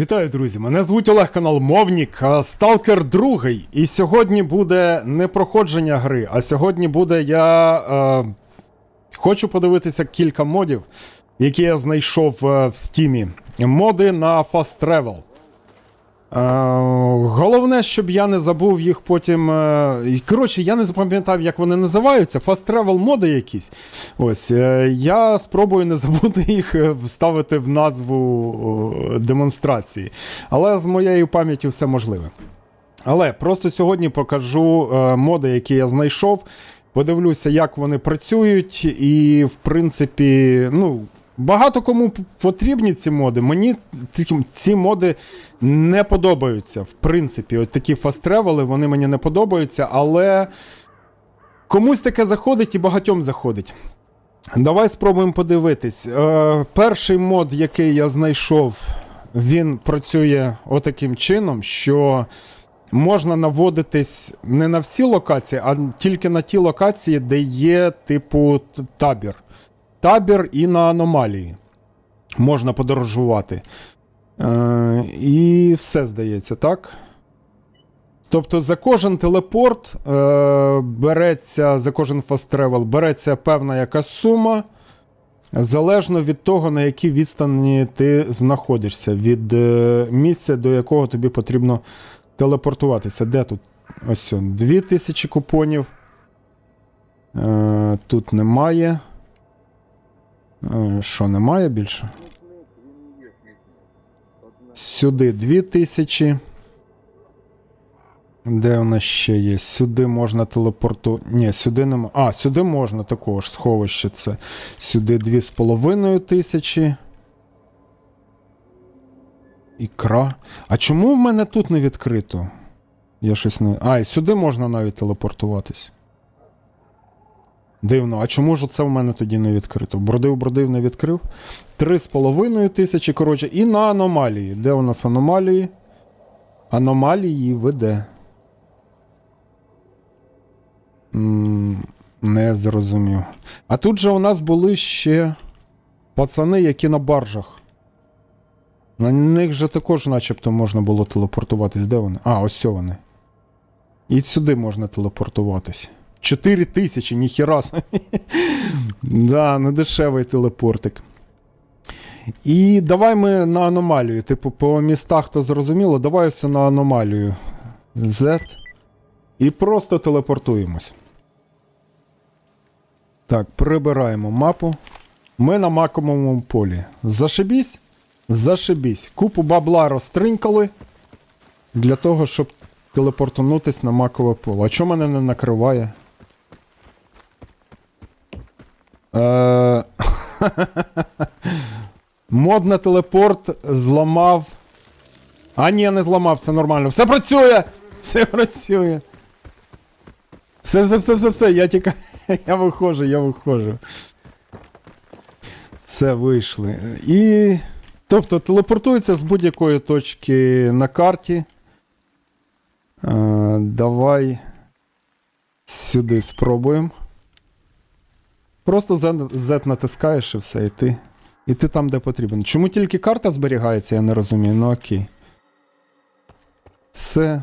Вітаю, друзі! Мене звуть Олег канал Мовнік, Сталкер 2. І сьогодні буде не проходження гри, а сьогодні буде я е, хочу подивитися кілька модів, які я знайшов е, в стімі. Моди на Fast Travel. Е, головне, щоб я не забув їх потім. Е, коротше, я не запам'ятав, як вони називаються. Fast Travel моди якісь. Ось, е, я спробую не забути їх вставити в назву демонстрації. Але з моєю пам'яттю все можливе. Але просто сьогодні покажу моди, які я знайшов. Подивлюся, як вони працюють, і, в принципі, ну. Багато кому потрібні ці моди. Мені ці, моди не подобаються. В принципі, от такі фаст-тревели, вони мені не подобаються, але комусь таке заходить і багатьом заходить. Давай спробуємо подивитись. Е, перший мод, який я знайшов, він працює отаким чином, що можна наводитись не на всі локації, а тільки на ті локації, де є, типу, табір. Табір і на аномалії. Можна подорожувати. Е, і все здається, так? Тобто за кожен телепорт е, береться, за кожен фаст-тревел береться певна якась сума, залежно від того, на якій відстані ти знаходишся, від е, місця, до якого тобі потрібно телепортуватися. Де тут? Ось 2000 купонів. Е, тут немає. Е, що, немає більше? Сюди 2000. Де у нас ще є? Сюди можна телепорту. Ні, сюди нема. А, сюди можна також сховище це. Сюди 2,5 тисячі. Ікра. А чому в мене тут не відкрито? Я щось не. А, і сюди можна навіть телепортуватись. Дивно, а чому ж це в мене тоді не відкрито? Бродив, бродив, не відкрив. Три з половиною тисячі, коротше, і на аномалії. Де у нас аномалії? Аномалії веде. Не зрозумів. А тут же у нас були ще пацани, які на баржах. На них же також, начебто, можна було телепортуватись. Де вони? А, ось вони. І сюди можна телепортуватись. 4 тисячі, ніхіра. Да, не дешевий телепортик. І давай ми на аномалію. Типу, по містах то зрозуміло, давай ось на аномалію. Z. І просто телепортуємось. Так, прибираємо мапу. Ми на маковому полі. Зашибісь? Зашибісь. Купу бабла розтринькали для того, щоб телепортунутись на макове поле. А чому мене не накриває? Е... Мод на телепорт зламав. А ні, не зламав, все нормально. Все працює! Все працює. Все, все, все, все, все, я тільки. Я виходжу, я виходжу. Все, вийшли. І. Тобто телепортується з будь-якої точки на карті. Е, давай сюди спробуємо. Просто Z, натискаєш і все, і ти. І ти там, де потрібен. Чому тільки карта зберігається, я не розумію. Ну окей. Все.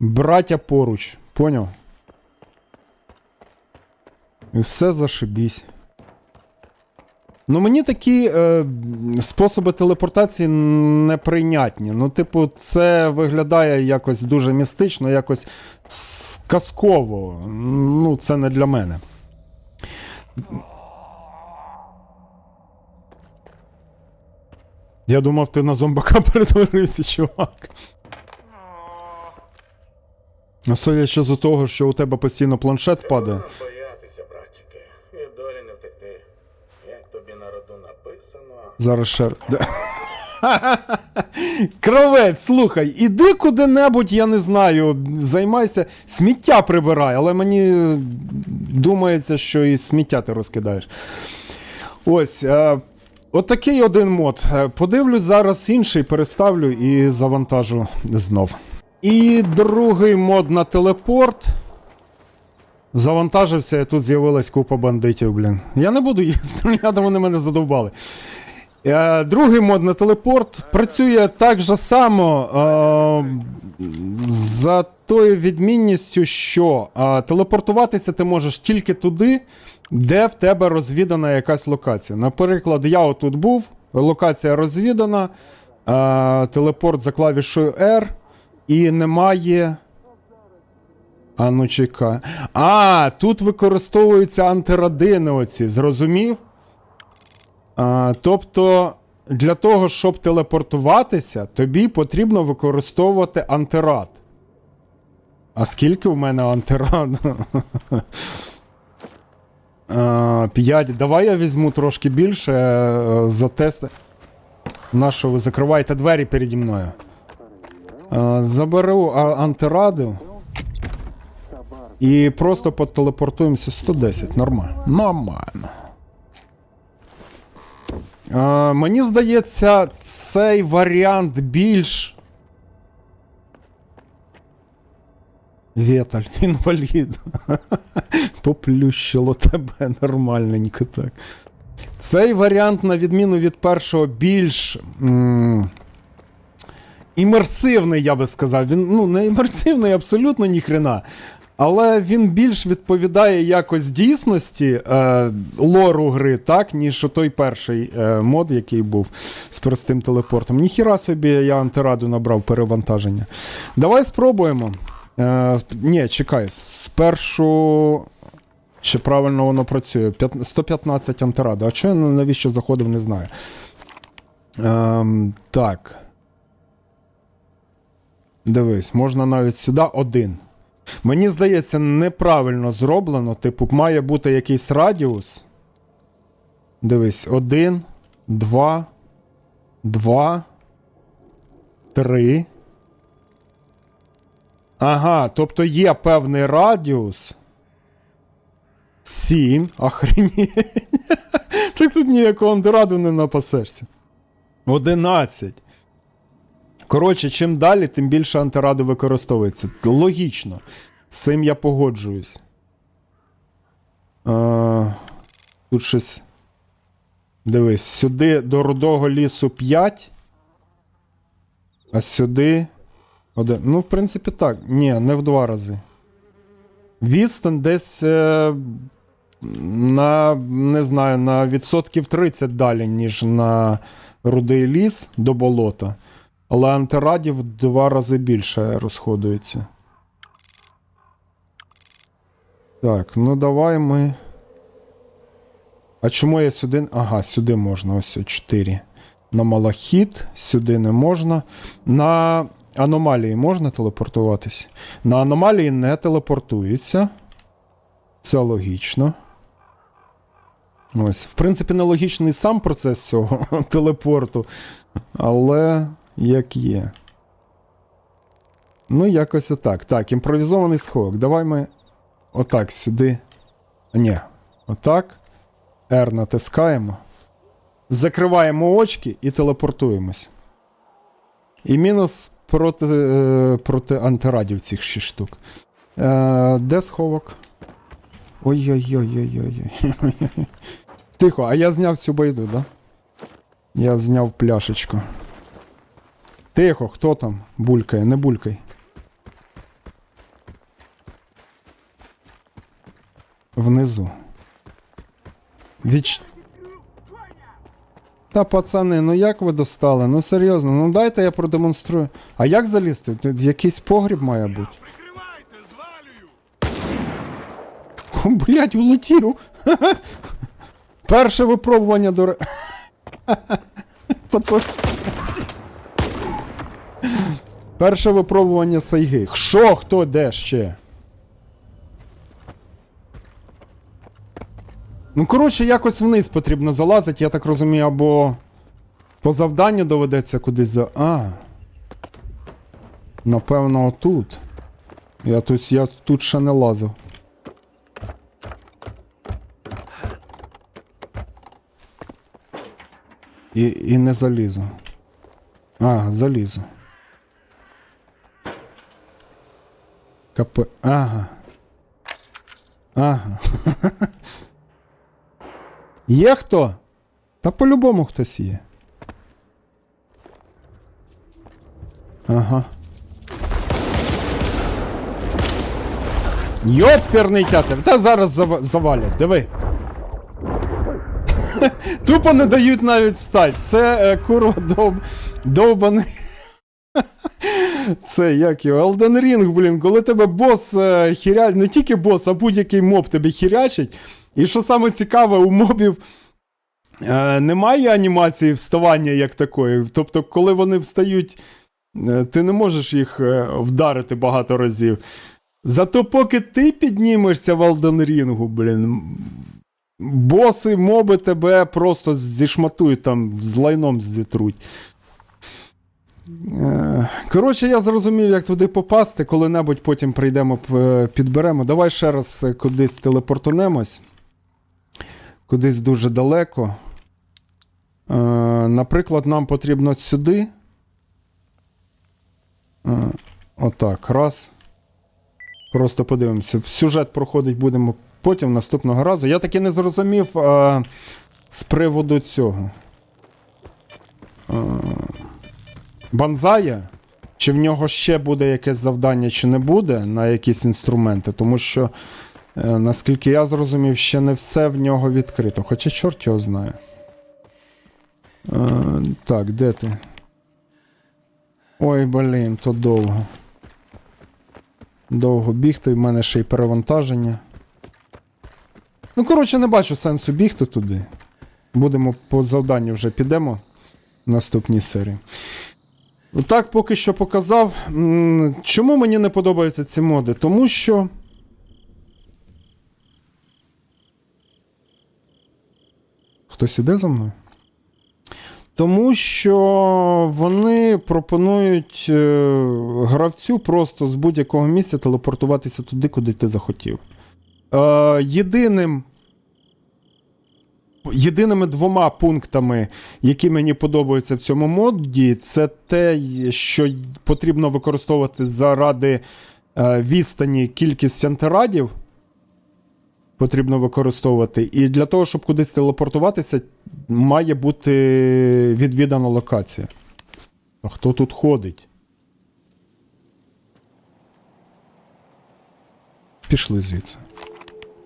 Браття поруч. Поняв? І все зашибісь. Ну, мені такі е, способи телепортації неприйнятні. Ну, типу, це виглядає якось дуже містично, якось сказково. Ну, це не для мене. Я думав, ти на зомбака перетворився, чувак. Ну, судячи з того, що у тебе постійно планшет падає. Боятися, братчики, від долі не втекти. Як тобі на роду написано, Зараз ще. Да. Кровець, слухай, іди куди-небудь, я не знаю, займайся, сміття прибирай, але мені думається, що і сміття ти розкидаєш. Ось. Е, отакий один мод. Е, Подивлюсь зараз інший, переставлю і завантажу знов. І другий мод на телепорт. Завантажився, і тут з'явилась купа бандитів, блін. Я не буду їх стріляти, вони мене задовбали. Е, Другий мод на телепорт працює так же само е, за тою відмінністю, що е, телепортуватися ти можеш тільки туди, де в тебе розвідана якась локація. Наприклад, я отут був, локація розвідана, телепорт за клавішою R, і немає. А ну чекай. А, тут використовуються антирадини оці, зрозумів? А, тобто, для того, щоб телепортуватися, тобі потрібно використовувати антирад. А скільки в мене антирад? А, П'ять. Давай я візьму трошки більше е, за тест. На що ви закриваєте двері переді мною? Заберу антираду. І просто потелепортуємося 110. Нормально. Нормально. Е, мені здається, цей варіант більш. Вєталь, інвалід. Поплющило тебе нормальненько так. Цей варіант, на відміну від першого, більш. Імерсивний, я би сказав. Він ну, не імерсивний абсолютно ніхрена. Але він більш відповідає якось дійсності е, лору гри, так, ніж той перший е, мод, який був з простим телепортом. Ніхіра собі я антираду набрав перевантаження. Давай спробуємо. Е, ні, чекай, спершу. Чи правильно воно працює? 115 антираду. А чого я навіщо заходив, не знаю. Ем, так. Дивись, можна навіть сюди один. Мені здається, неправильно зроблено. Типу, має бути якийсь радіус. Дивись, один, два, два, три. Ага, тобто є певний радіус. Сім. Охренеть. Так тут ніякого андераду не напасешся. Одинадцять. Коротше, чим далі, тим більше антираду використовується. Логічно. З цим я погоджуюсь. Е, тут щось. Дивись, сюди до рудого лісу 5. А сюди. Один. Ну, в принципі, так. Ні, не в два рази. Відстань десь. Е, на, не знаю, на відсотків 30 далі, ніж на рудий ліс до болота. Але антирадів два рази більше розходується. Так, ну давай ми. А чому я сюди. Ага, сюди можна, ось 4. На малахіт, сюди не можна. На аномалії можна телепортуватись? На аномалії не телепортується. Це логічно. Ось. В принципі, нелогічний сам процес цього телепорту. Але як є. Ну, якось отак. Так, імпровізований сховок. Давай ми отак сюди. Ні, отак. R натискаємо. Закриваємо очки і телепортуємось. І мінус проти, е, проти антирадів цих 6 штук. Е, де сховок? Ой-ой-ой-ой-ой. Тихо, а я зняв цю байду, да? Я зняв пляшечку. Тихо, хто там? Булькає, не булькай. Внизу. Віч... Та пацани, ну як ви достали? Ну серйозно, ну дайте я продемонструю. А як залізти? Якийсь погріб має бути. О, Блять, улетів. Перше випробування до. Пацан. Перше випробування сайги. Що, хто, де ще? Ну, коротше, якось вниз потрібно залазити, я так розумію, або по завданню доведеться кудись за. А. Напевно, отут. Я тут, я тут ще не лазив. І, і не залізу. А, залізу. КП. Ага. Ага. Є хто? Та по-любому хтось є. Ага. Йоперний тятер! Та зараз зав... завалять, диви. Тупо не дають навіть стать. Це е, курва довбаний. Це як його? Elden Ring, блін, коли тебе бос е, хіря... не тільки бос, а будь-який моб тебе хірячить. І що саме цікаве, у мобів е, немає анімації вставання як такої. Тобто, коли вони встають, е, ти не можеш їх е, вдарити багато разів. Зато поки ти піднімешся в Ring, блін, боси, моби тебе просто зішматують там, з лайном зітруть. Е, Коротше, я зрозумів, як туди попасти. Коли-небудь потім прийдемо, підберемо. Давай ще раз е, кудись телепортунемось. Кудись дуже далеко. Е, Наприклад, нам потрібно сюди. Е, Отак, раз. Просто подивимося. Сюжет проходить будемо потім наступного разу. Я таки не зрозумів е, з приводу цього. Банзая? Чи в нього ще буде якесь завдання, чи не буде на якісь інструменти, тому що, е, наскільки я зрозумів, ще не все в нього відкрито. Хоча чорт його знає. Е, так, де ти? Ой, блін, то довго. Довго бігти, в мене ще й перевантаження. Ну, коротше, не бачу сенсу бігти туди. Будемо по завданню вже підемо в наступній серії. Так, поки що показав. Чому мені не подобаються ці моди? Тому що. Хтось іде за мною? Тому що вони пропонують е, гравцю просто з будь-якого місця телепортуватися туди, куди ти захотів. Е, єдиним. Єдиними двома пунктами, які мені подобаються в цьому моді, це те, що потрібно використовувати заради е, відстані кількість антирадів. Потрібно використовувати. І для того, щоб кудись телепортуватися, має бути відвідана локація. А хто тут ходить? Пішли звідси.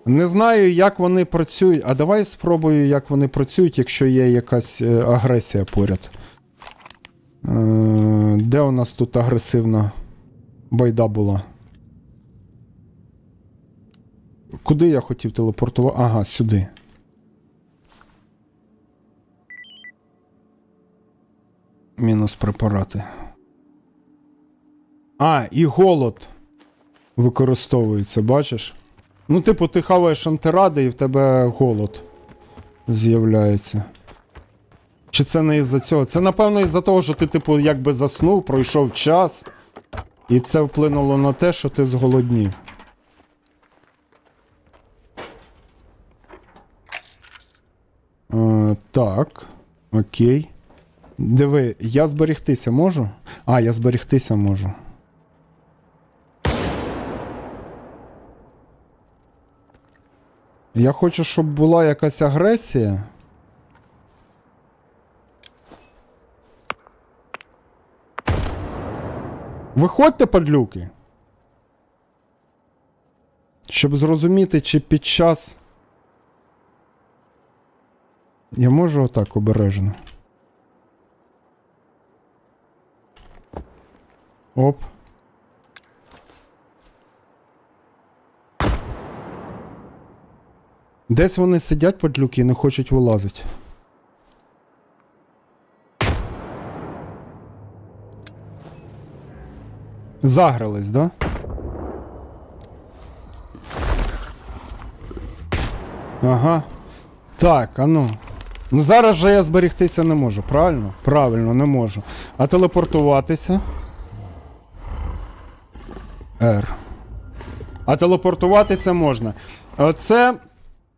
Не знаю, як вони працюють. А давай спробую, як вони працюють, якщо є якась е, агресія поряд. Е, де у нас тут агресивна байда була? Куди я хотів телепортувати? Ага, сюди. Мінус препарати. А, і голод використовується, бачиш? Ну, типу, ти хаваєш антиради і в тебе голод з'являється. Чи це не із-за цього? Це, напевно, із-за того, що ти, типу, якби заснув, пройшов час, і це вплинуло на те, що ти зголоднів. Е, так. Окей. Диви, я зберігтися можу? А, я зберігтися можу. Я хочу, щоб була якась агресія. Виходьте, падлюки. Щоб зрозуміти, чи під час. Я можу отак обережно. Оп. Десь вони сидять падлюки і не хочуть вилазити. Загрались, да? Ага. Так, а ну. Ну зараз же я зберігтися не можу, правильно? Правильно, не можу. А телепортуватися. R. А телепортуватися можна. Оце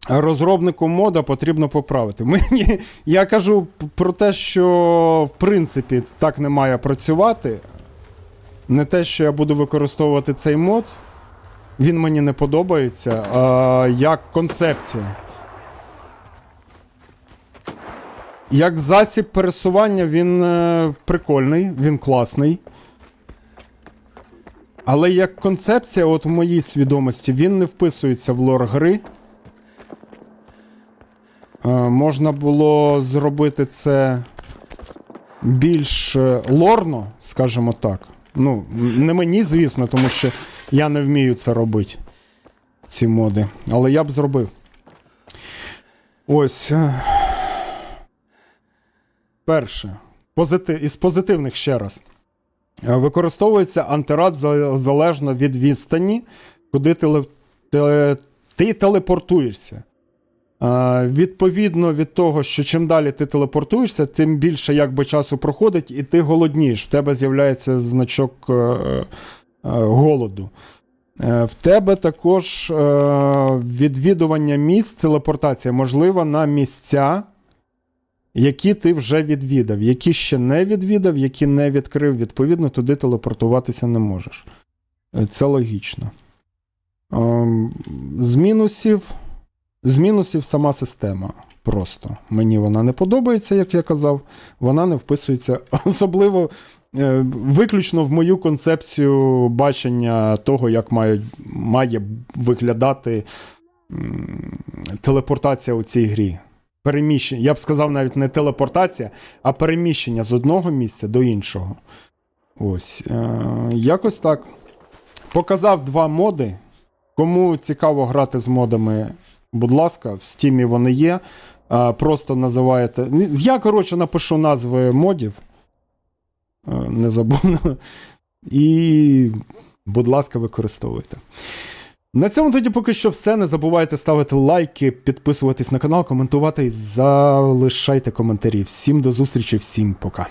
розробнику мода потрібно поправити. Мені, я кажу про те, що в принципі так не має працювати. Не те, що я буду використовувати цей мод. Він мені не подобається, а як концепція. Як засіб пересування він е, прикольний, він класний. Але як концепція, от в моїй свідомості, він не вписується в лор гри. Можна було зробити це більш е, лорно, скажімо так. Ну, не мені, звісно, тому що я не вмію це робити. Ці моди. Але я б зробив. Ось. е, Перше. Позити... Із позитивних ще раз. Е, Використовується антирад залежно від відстані, куди те- ти телепортуєшся. Відповідно від того, що чим далі ти телепортуєшся, тим більше якби часу проходить, і ти голоднієш. В тебе з'являється значок е, е, голоду. Е, В тебе також відвідування місць, телепортація можлива на місця, які ти вже відвідав, які ще не відвідав, які не відкрив, відповідно, туди телепортуватися не можеш. Це логічно. Ем, З мінусів. З мінусів сама система. Просто мені вона не подобається, як я казав. Вона не вписується особливо е, виключно в мою концепцію бачення того, як має, має виглядати телепортація у цій грі. Переміщення. Я б сказав навіть не телепортація, а переміщення з одного місця до іншого. Ось. Е, якось так. Показав два моди. Кому цікаво грати з модами, будь ласка, в стімі вони є. Е, просто називаєте. Я, коротше, напишу назви модів. Е, не забуду. І, будь ласка, використовуйте. На цьому тоді поки що все. Не забувайте ставити лайки, підписуватись на канал, коментувати і залишайте коментарі. Всім до зустрічі, всім пока.